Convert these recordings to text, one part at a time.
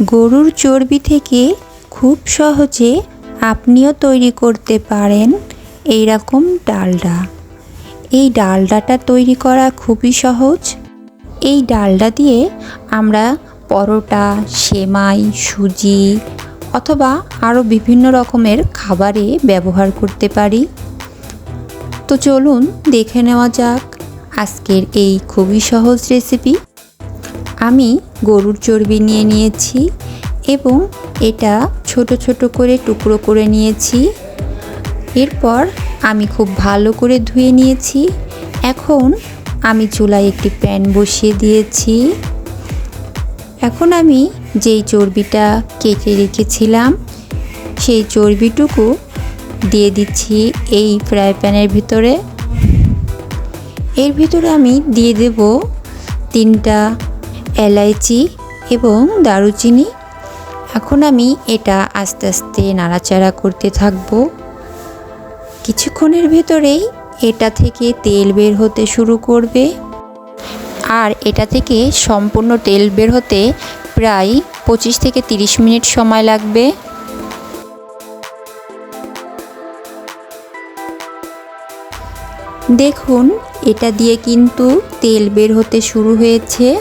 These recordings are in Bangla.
গরুর চর্বি থেকে খুব সহজে আপনিও তৈরি করতে পারেন এই রকম ডালডা। এই ডালডাটা তৈরি করা খুবই সহজ। এই ডালডা দিয়ে আমরা পরোটা, সেমাই, সুজি অথবা আরও বিভিন্ন রকমের খাবারে ব্যবহার করতে পারি। তো চলুন দেখে নেওয়া যাক আজকের এই খুবই সহজ রেসিপি। আমি গরুর চর্বি নিয়ে নিয়েছি এবং এটা ছোট ছোট করে টুকরো করে নিয়েছি। এরপর আমি খুব ভালো করে ধুয়ে নিয়েছি। এখন আমি চুলায় একটি প্যান বসিয়ে দিয়েছি। এখন আমি যেই চর্বিটা কেটে রেখেছিলাম, সেই চর্বিটুকু দিয়ে দিচ্ছি এই ফ্রাই প্যানের ভিতরে। এর ভিতরে আমি দিয়ে দেব তিনটা এলাইচি এবং দারুচিনি। এখন আমি এটা আস্তে আস্তে নাড়াচাড়া করতে থাকব। কিছুক্ষণের ভেতরেই এটা থেকে তেল বের হতে শুরু করবে। আর এটা থেকে সম্পূর্ণ তেল বের হতে প্রায় পঁচিশ থেকে তিরিশ মিনিট সময় লাগবে। দেখুন, এটা দিয়ে কিন্তু তেল বের হতে শুরু হয়েছে।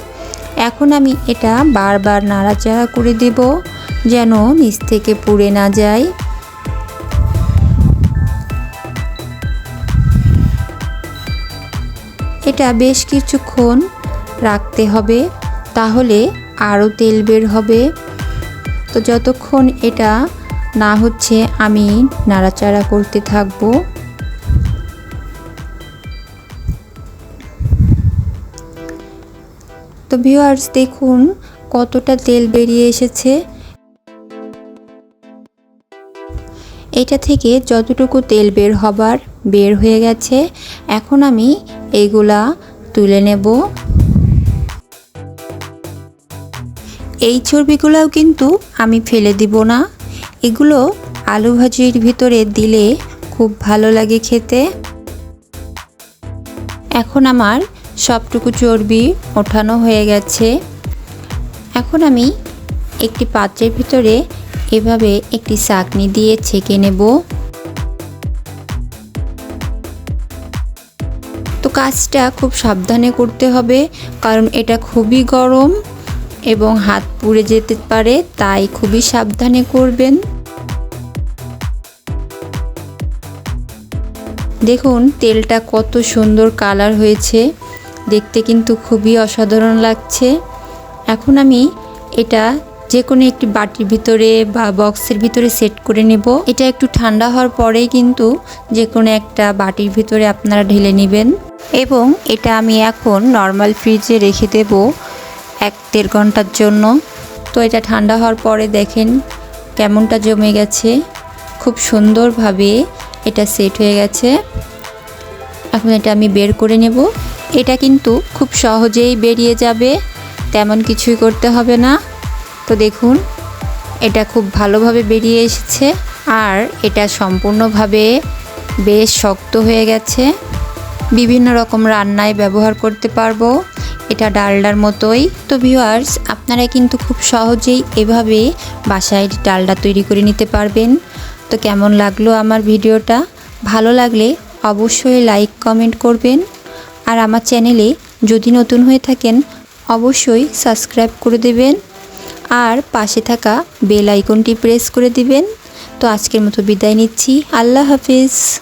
এখন আমি এটা বারবার নাড়াচাড়া করে দেব যেন নিচ থেকে পুড়ে না যায়। এটা বেশ কিছুক্ষণ রাখতে হবে, তাহলে আরও তেল বের হবে। তো যতক্ষণ এটা না হচ্ছে, আমি নাড়াচাড়া করতে থাকব। তো ভিউয়ার্স দেখুন কতটা তেল বেরিয়ে এসেছে। এটা থেকে যতটুকু তেল বের হবার, বের হয়ে গেছে। এখন আমি এইগুলা তুলে নেব। এই চর্বিগুলোও কিন্তু আমি ফেলে দিব না। এগুলো আলু ভাজির ভিতরে দিলে খুব ভালো লাগে খেতে। এখন আমার সবটুকু চর্বি ওঠানো হয়ে গেছে। এখন আমি একটি পাত্রের ভিতরে এভাবে একটি চাকনি দিয়ে ছেঁকে নেব। তো কাজটা খুব সাবধানে করতে হবে, কারণ এটা খুবই গরম এবং হাত পুড়ে যেতে পারে, তাই খুবই সাবধানে করবেন। দেখুন, তেলটা কত সুন্দর কালার হয়েছে। দেখতে কিন্তু খুবই অসাধারণ লাগছে। এখন আমি এটা যে কোনো একটি বাটির ভিতরে বা বক্সের ভিতরে সেট করে নেব। এটা একটু ঠান্ডা হওয়ার পরেই কিন্তু যে কোনো একটা বাটির ভিতরে আপনারা ঢেলে নেবেন। এবং এটা আমি এখন নর্মাল ফ্রিজে রেখে দেব এক দেড় ঘণ্টার জন্য। তো এটা ঠান্ডা হওয়ার পরে দেখেন কেমনটা জমে গেছে। খুব সুন্দরভাবে এটা সেট হয়ে গেছে। এখন এটা আমি বের করে নেব। এটা কিন্তু খুব সহজেই বেরিয়ে যাবে, তেমন কিছুই করতে হবে না। তো দেখুন, এটা খুব ভালোভাবে বেরিয়ে এসেছে আর এটা সম্পূর্ণভাবে বেশ শক্ত হয়ে গেছে। বিভিন্ন রকম রান্নায় ব্যবহার করতে পারব, এটা ডালডার মতোই। তো ভিউয়ার্স, আপনারা কিন্তু খুব সহজেই এভাবে বাসায় ডালডা তৈরি করে নিতে পারবেন। তো কেমন লাগল আমার ভিডিওটা? ভালো লাগলে অবশ্যই লাইক, কমেন্ট করবেন। আর আমার চ্যানেলে যদি নতুন হয়ে থাকেন, অবশ্যই সাবস্ক্রাইব করে দেবেন। আর পাশে থাকা বেল আইকনটি প্রেস করে দিবেন। তো আজকের মতো বিদায় নিচ্ছি। আল্লাহ হাফিজ।